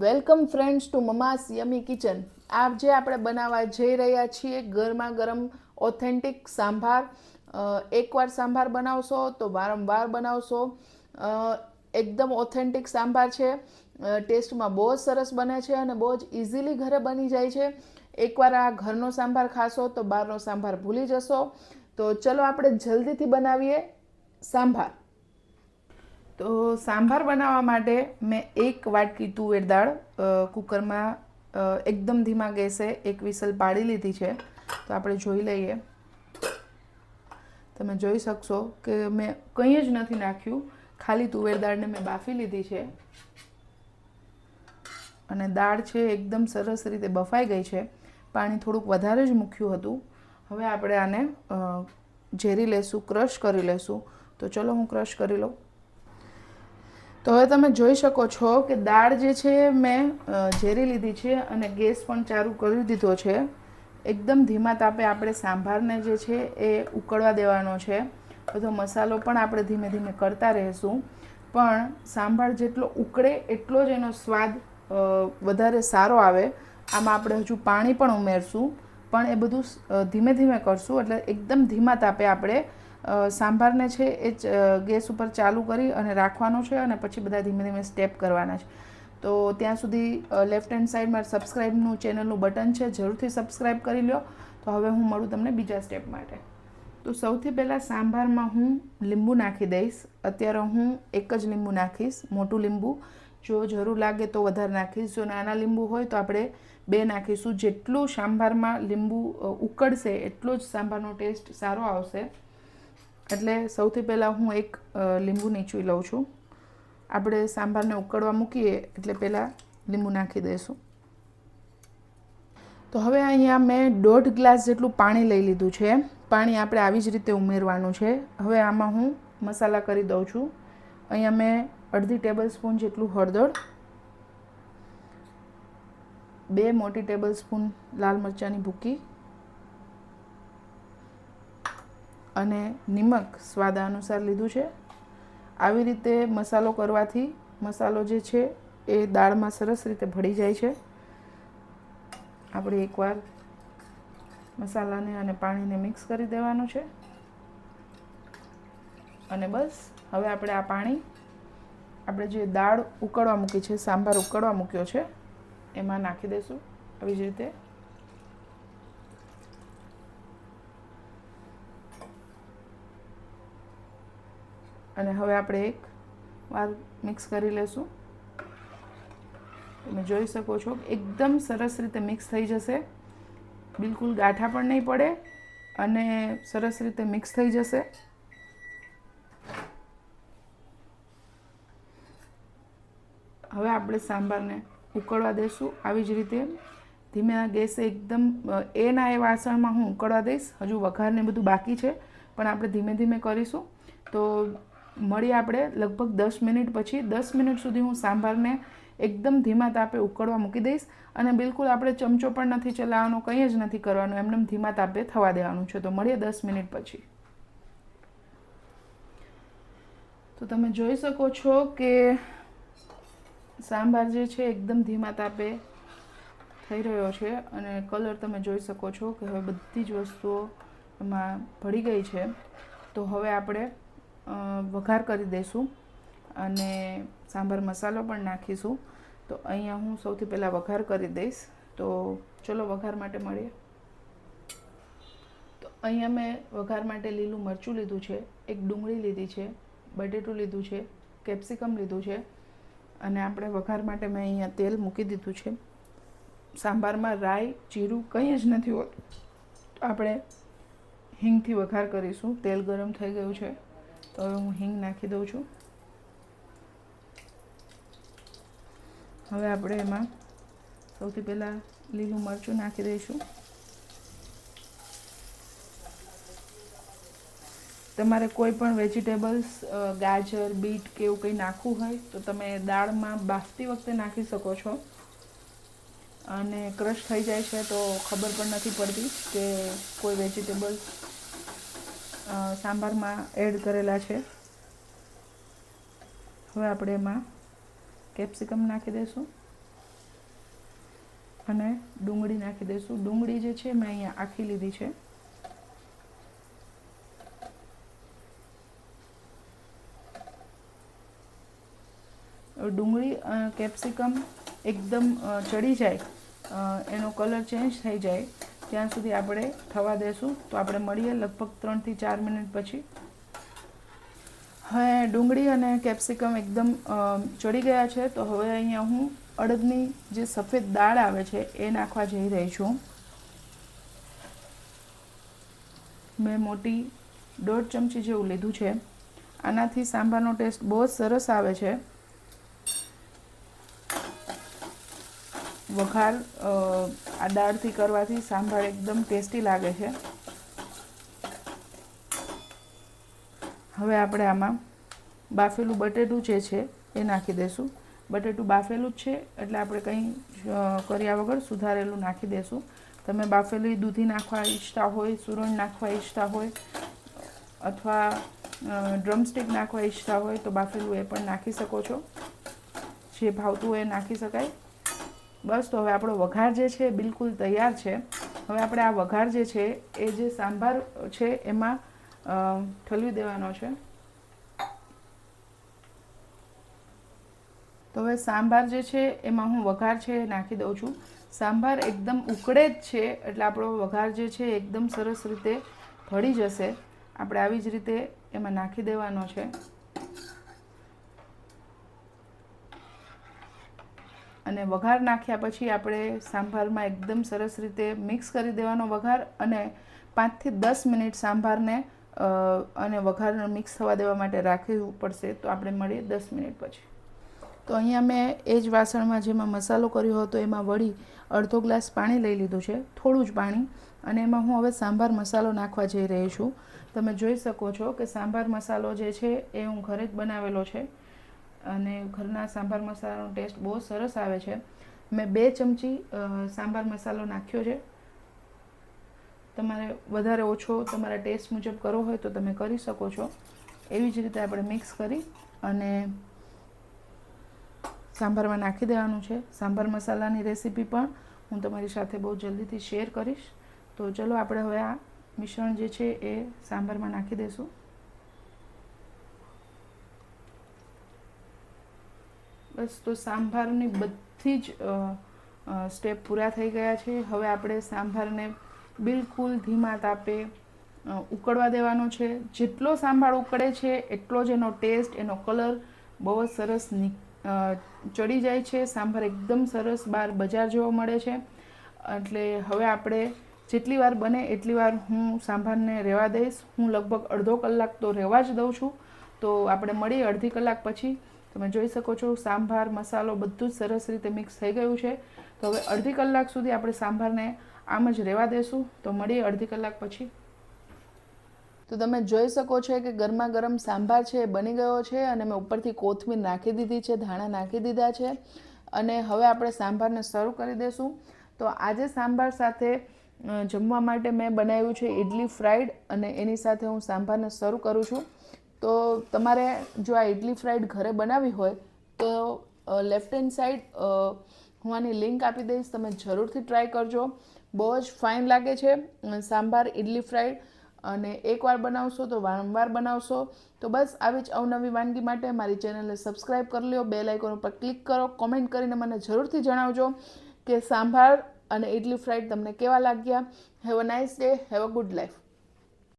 Welcome friends to mama's yummy kitchen. આપ જે આપણે બનાવવા જઈ રહ્યા છીએ, ગરમા ગરમ ઓથેન્ટિક સાંભાર એકવાર સાંભાર બનાવશો તો વારંવાર બનાવશો. એકદમ ઓથેન્ટિક સાંભાર છે. ટેસ્ટમાં બહુ જ સરસ બને છે અને બહુ જ ઇઝીલી ઘરે બની જાય છે. એકવાર આ ઘરનો સાંભાર ખાશો તો બહારનો સાંભાર ભૂલી જશો. તો ચલો આપણે જલ્દીથી બનાવીએ સાંભાર. તો સાંભાર બનાવવા માટે મેં એક વાટકી તુવેર દાળ કુકરમાં એકદમ ધીમા ગેસે એક વિસલ પાડી લીધી છે. તો આપણે જોઈ લઈએ. તમે જોઈ શકશો કે મેં કંઈ જ નથી નાખ્યું. ખાલી તુવેર દાળને મેં બાફી લીધી છે. અને દાળ છે એકદમ સરસ રીતે બફાઈ ગઈ છે. પાણી થોડુંક વધારે જ મૂક્યું હતું. હવે આપણે આને ઝેરી લેશું, ક્રશ કરી લેશું. તો ચલો હું ક્રશ કરી લઉં. તો હવે તમે જોઈ શકો છો કે દાળ જે છે મેં ઝેરી લીધી છે અને ગેસ પણ ચાલુ કરી દીધો છે. એકદમ ધીમા તાપે આપણે સાંભારને જે છે એ ઉકળવા દેવાનો છે. બધો મસાલો પણ આપણે ધીમે ધીમે કરતા રહીશું. પણ સાંભાર જેટલો ઉકળે એટલો જ એનો સ્વાદ વધારે સારો આવે. આમાં આપણે હજુ પાણી પણ ઉમેરશું. પણ એ બધું ધીમે ધીમે કરશું એટલે એકદમ ધીમા તાપે આપણે સાંભારને છે એ ગેસ ઉપર ચાલુ કરી અને રાખવાનો છે અને પછી બધા ધીમે ધીમે સ્ટેપ કરવાના છે. તો ત્યાં સુધી લેફ્ટ હેન્ડ સાઈડમાં સબસ્ક્રાઈબનું ચેનલનું બટન છે, જરૂરથી સબસ્ક્રાઈબ કરી લો તો હવે હું મળું તમને બીજા સ્ટેપ માટે. તો સૌથી પહેલાં સાંભારમાં હું લીંબુ નાખી દઈશ. અત્યારે હું એક જ લીંબુ નાખીશ, મોટું લીંબુ. જો જરૂર લાગે તો વધારે નાખીશ. જો નાના લીંબુ હોય તો આપણે બે નાખીશું. જેટલું સાંભારમાં લીંબુ ઉકળશે, એટલો જ સાંભારનો ટેસ્ટ સારો આવશે. એટલે સૌથી પહેલાં હું એક લીંબુ નીચવી લઉં છું. આપણે સાંભારને ઉકળવા મૂકીએ એટલે પહેલાં લીંબુ નાખી દઈશું. તો હવે અહીંયા મેં દોઢ ગ્લાસ જેટલું પાણી લઈ લીધું છે. પાણી આપણે આવી જ રીતે ઉમેરવાનું છે. હવે આમાં હું મસાલા કરી દઉં છું. અહીંયા મેં અડધી ટેબલ સ્પૂન જેટલું હળદર, બે મોટી ટેબલ સ્પૂન લાલ મરચાંની ભૂકી અને નિમક સ્વાદ અનુસાર લીધું છે. આવી રીતે મસાલો કરવાથી મસાલો જે છે એ દાળમાં સરસ રીતે ભળી જાય છે. આપણે એકવાર મસાલાને અને પાણીને મિક્સ કરી દેવાનું છે. અને બસ, હવે આપણે આ પાણી આપણે જે દાળ ઉકળવા મૂકી છે, સાંભાર ઉકળવા મૂક્યો છે, એમાં નાખી દઈશું આવી જ રીતે અને હવે આપણે એક વાર મિક્સ કરી લેશું. તમે જોઈ શકો છો એકદમ સરસ રીતે મિક્સ થઈ જશે. બિલકુલ ગાંઠા પણ નહીં પડે અને સરસ રીતે મિક્સ થઈ જશે. હવે આપણે સાંભારને ઉકળવા દઈશું આવી જ રીતે ધીમે ગેસે એકદમ એના એ વાસણમાં હું ઉકળવા દઈશ. હજુ વઘારને બધું બાકી છે, પણ આપણે ધીમે ધીમે કરીશું. તો મળીએ આપણે લગભગ દસ મિનિટ પછી. દસ મિનિટ સુધી હું સાંભારને એકદમ ધીમા તાપે ઉકળવા મૂકી દઈશ અને બિલકુલ આપણે ચમચો પણ નથી ચલાવવાનો, કંઈ જ નથી કરવાનું. એમને ધીમા તાપે થવા દેવાનું છે. તો મળીએ દસ મિનિટ પછી. તો તમે જોઈ શકો છો કે સાંભાર જે છે એકદમ ધીમા તાપે થઈ રહ્યો છે અને કલર તમે જોઈ શકો છો કે હવે બધી જ વસ્તુઓ એમાં ભળી ગઈ છે. તો હવે આપણે વઘાર કરી દઈશું અને સાંભાર મસાલો પણ નાખીશું. તો અહીંયા હું સૌથી પહેલાં વઘાર કરી દઈશ. તો ચલો વઘાર માટે મળીએ. તો અહીંયા મેં વઘાર માટે લીલું મરચું લીધું છે, એક ડુંગળી લીધી છે, બટેટું લીધું છે, કેપ્સિકમ લીધું છે અને આપણે વઘાર માટે મેં અહીંયા તેલ મૂકી દીધું છે. સાંભારમાં રાઈ, જીરું કંઈ જ નથી હોતું. આપણે હિંગથી વઘાર કરીશું. તેલ ગરમ થઈ ગયું છે. તો હવે હું હિંગ નાખી દઉં છું. હવે આપણે એમાં સૌથી પહેલાં લીલું મરચું નાખી દઈશું. તમારે કોઈ પણ વેજીટેબલ્સ ગાજર, બીટ કે એવું કંઈ નાખવું હોય તો તમે દાળમાં બાફતી વખતે નાખી શકો છો. અને ક્રશ થઈ જાય છે તો ખબર પણ નથી પડતી કે કોઈ વેજીટેબલ્સ સાંભારમાં એડ કરેલા છે. હવે આપણે એમાં કેપ્સિકમ નાખી દઈશું અને ડુંગળી નાખી દઈશું ડુંગળી જે છે મેં અહીંયા આખી લીધી છે. ડુંગળી કેપ્સિકમ એકદમ ચડી જાય એનો કલર ચેન્જ થઈ જાય. ત્યાં સુધી આપણે થવા દેશું. તો આપણે મળીએ લગભગ ત્રણથી ચાર મિનિટ પછી. હવે ડુંગળી અને કેપ્સિકમ એકદમ ચડી ગયા છે. તો હવે અહીંયા હું અડદની જે સફેદ દાળ આવે છે એ નાખવા જઈ રહી છું. મેં મોટી દોઢ ચમચી જેવું લીધું છે. આનાથી સાંભારનો ટેસ્ટ બહુ જ સરસ આવે છે. વઘાર આ દાળથી કરવાથી સાંભાર એકદમ ટેસ્ટી લાગે છે. હવે આપણે આમાં બાફેલું બટેટું જે છે એ નાખી દઈશું બટેટું બાફેલું જ છે, એટલે આપણે કંઈ કર્યા વગર સુધારેલું નાખી દઈશું તમે બાફેલી દૂધી નાખવા ઈચ્છતા હોય સુરણ નાખવા ઈચ્છતા હોય, અથવા ડ્રમસ્ટિક નાખવા ઈચ્છતા હોય, તો બાફેલું એ પણ નાખી શકો છો. જે ભાવતું હોય એ નાખી શકાય. બસ તો હવે આપણો વઘાર જે છે બિલકુલ તૈયાર છે. હવે આપણે આ વઘાર જે છે એ જે સાંભાર છે એમાં ઠલવી દેવાનો છે. તો હવે સાંભાર જે છે એમાં હું વઘાર છે નાખી દઉં છું. સાંભાર એકદમ ઉકળે જ છે એટલે આપણો વઘાર જે છે એકદમ સરસ રીતે ભળી જશે. આપણે આવી જ રીતે એમાં નાખી દેવાનો છે. અને વઘાર નાખ્યા પછી આપણે સાંભારમાં એકદમ સરસ રીતે મિક્સ કરી દેવાનો વઘાર અને પાંચથી દસ મિનિટ સાંભારને અને વઘાર મિક્સ થવા દેવા માટે રાખવું પડશે. તો આપણે મળીએ દસ મિનિટ પછી. તો અહીંયા મેં એ જ વાસણમાં જેમાં મસાલો કર્યો હતો, એમાં વળી અડધો ગ્લાસ પાણી લઈ લીધું છે, થોડું જ પાણી. અને એમાં હું હવે સાંભાર મસાલો નાખવા જઈ રહી છું. તમે જોઈ શકો છો કે સાંભાર મસાલો જે છે એ હું ઘરે જ બનાવેલો છે. અને ઘરના સાંભાર મસાલાનો ટેસ્ટ બહુ સરસ આવે છે. મેં બે ચમચી સાંભાર મસાલો નાખ્યો છે. તમારે વધારે ઓછો તમારા ટેસ્ટ મુજબ કરવો હોય તો તમે કરી શકો છો. એવી જ રીતે આપણે મિક્સ કરી અને સાંભારમાં નાખી દેવાનું છે. સાંભાર મસાલાની રેસીપી પણ હું તમારી સાથે બહુ જલ્દીથી શેર કરીશ. તો ચલો આપણે હવે આ મિશ્રણ જે છે એ સાંભારમાં નાખી દઈશું બસ તો સાંભારની બધી જ સ્ટેપ પૂરા થઈ ગયા છે. હવે આપણે સાંભારને બિલકુલ ધીમા તાપે ઉકળવા દેવાનો છે. જેટલો સાંભાર ઉકળે છે, એટલો જ એનો ટેસ્ટ એનો કલર બહુ જ સરસ ચડી જાય છે. સાંભાર એકદમ સરસ બહાર બજાર જેવો મળે છે. એટલે હવે આપણે જેટલી વાર બને એટલી વાર હું સાંભારને રહેવા દઈશ. હું લગભગ અડધો કલાક તો રહેવા જ દઉં છું. તો આપણે મળીએ અડધી કલાક પછી. તમે જોઈ શકો છો, સાંભાર, મસાલો બધું જ સરસ રીતે મિક્સ થઈ ગયું છે. તો હવે અડધી કલાક સુધી આપણે સાંભારને આમ જ રહેવા દેશું. તો મળીએ અડધી કલાક પછી. તો તમે જોઈ શકો છો કે ગરમા ગરમ સાંભાર છે એ બની ગયો છે અને મેં ઉપરથી કોથમીર નાખી દીધી છે, ધાણા નાખી દીધા છે. અને હવે આપણે સાંભારને સર્વ કરી દઈશું તો આજે સાંભાર સાથે જમવા માટે મેં બનાવ્યું છે ઇડલી ફ્રાઈડ અને એની સાથે હું સાંભારને સર્વ કરું છું. તો તમારે જો આ ઇડલી ફ્રાઈડ ઘરે બનાવી હોય, તો લેફ્ટ હેન્ડ સાઈડ હું આની લિંક આપી દઈશ, તમે જરૂરથી ટ્રાય કરજો. બહુ જ ફાઇન લાગે છે. સાંભાર ઇડલી ફ્રાઈડ, અને એકવાર બનાવશો તો વારંવાર બનાવશો. તો બસ, આવી જ અવનવી વાનગી માટે મારી ચેનલને સબસ્ક્રાઈબ કરી લો બે લાઇકોન ઉપર ક્લિક કરો કોમેન્ટ કરીને મને જરૂરથી જણાવજો કે સાંભાર અને ઇડલી ફ્રાઈડ તમને કેવા લાગ્યા. Have a nice day have a good life